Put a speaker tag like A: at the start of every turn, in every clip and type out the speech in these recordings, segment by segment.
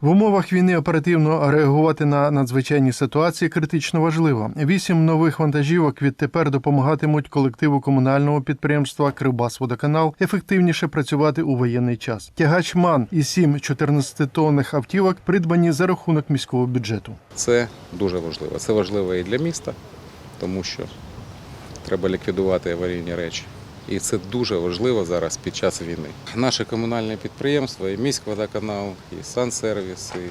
A: В умовах війни оперативно реагувати на надзвичайні ситуації критично важливо. Вісім нових вантажівок відтепер допомагатимуть колективу комунального підприємства Кривбасводоканал ефективніше працювати у воєнний час. Тягач МАН і сім 14-тонних автівок придбані за рахунок міського бюджету.
B: Це дуже важливо. Це важливо і для міста, тому що треба ліквідувати аварійні речі. І це дуже важливо зараз під час війни. Наше комунальне підприємство, і міськводоканал, і Сансервіс, і е,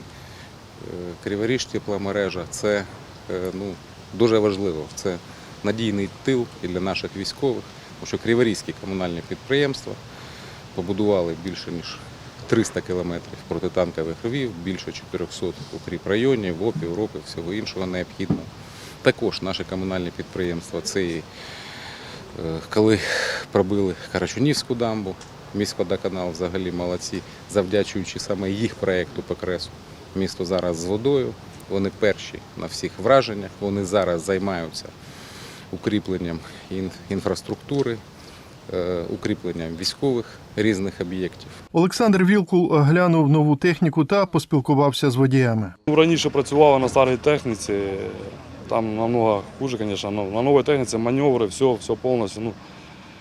B: Криворіж тепломережа це е, ну, дуже важливо. Це надійний тил і для наших військових, тому що Криворізькі комунальні підприємства побудували більше ніж 300 кілометрів протитанкових ровів, більше 400 укріпрайонів, ОПів, РОПів, всього іншого необхідного. Також наше комунальне підприємство це і коли пробили Карачунівську дамбу, міськводоканал взагалі молодці, завдячуючи саме їх проєкту по кресу. Місто зараз з водою, вони перші на всіх враженнях, вони зараз займаються укріпленням інфраструктури, е, укріпленням військових різних об'єктів.
A: Олександр Вілкул глянув нову техніку та поспілкувався з водіями.
C: Раніше працювала на старій техніці, там намного хуже, конечно, но на новій техніці маневры, все, все повністю. Ну,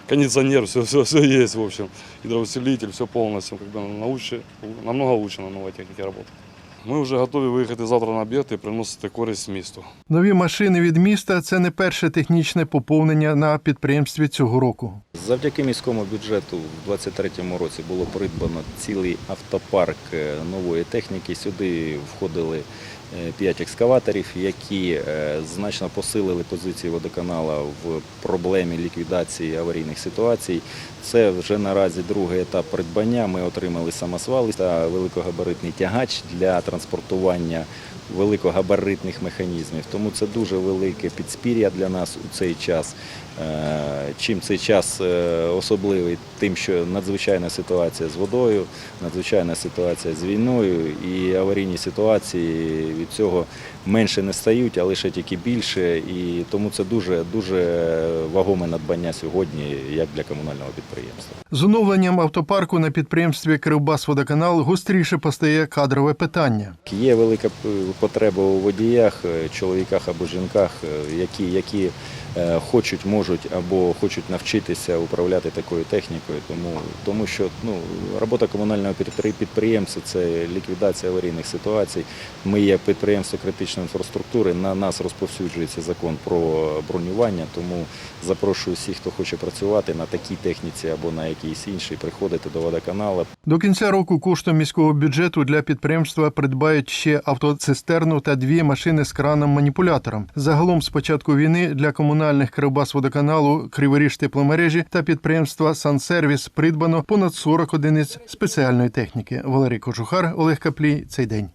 C: кондиционер, все, все, все есть, в общем, гидроусилитель, все полностью, как бы научи, намного лучше на новой технике работать. Ми вже готові виїхати завтра на об'єкт і приносити користь місту.
A: Нові машини від міста це не перше технічне поповнення на підприємстві цього року.
D: Завдяки міському бюджету в 2023 році було придбано цілий автопарк е, нової техніки. Сюди входили 5 екскаваторів, які е, значно посилили позиції водоканала в проблемі ліквідації аварійних ситуацій. Це вже наразі другий етап придбання. Ми отримали самосвали та великогабаритний тягач для транспортування великогабаритних механізмів. Тому це дуже велике підспір'я для нас у цей час. Е, Чим цей час е, особливий? Тим, що надзвичайна ситуація з водою, надзвичайна ситуація з війною і аварійні ситуації від цього менше не стають, а лише тільки більше. І тому це дуже дуже вагоме надбання сьогодні, як для комунального підприємства.
A: З оновленням автопарку на підприємстві Кривбасводоканал гостріше постає кадрове питання.
D: Є велика потреба у водіях, чоловіках або жінках, які, які е, хочуть, можуть або хочуть навчитися управляти такою технікою, тому, тому що ну, робота комунального підприємства це ліквідація аварійних ситуацій. Ми є підприємство критичної інфраструктури. На нас розповсюджується закон про бронювання, тому запрошую всіх, хто хоче працювати на такій техніці або на якійсь іншій, приходити до водоканалу.
A: До кінця року коштом міського бюджету для підприємства придбають ще автоцистерну та дві машини з краном-маніпулятором. Загалом з початку війни для комунальних Кривбасводоканалу, Криворіж тепломережі та підприємства Сансервіс придбано понад 40 одиниць спеціальної техніки. Валерій Кожухар, Олег Каплій. Цей день.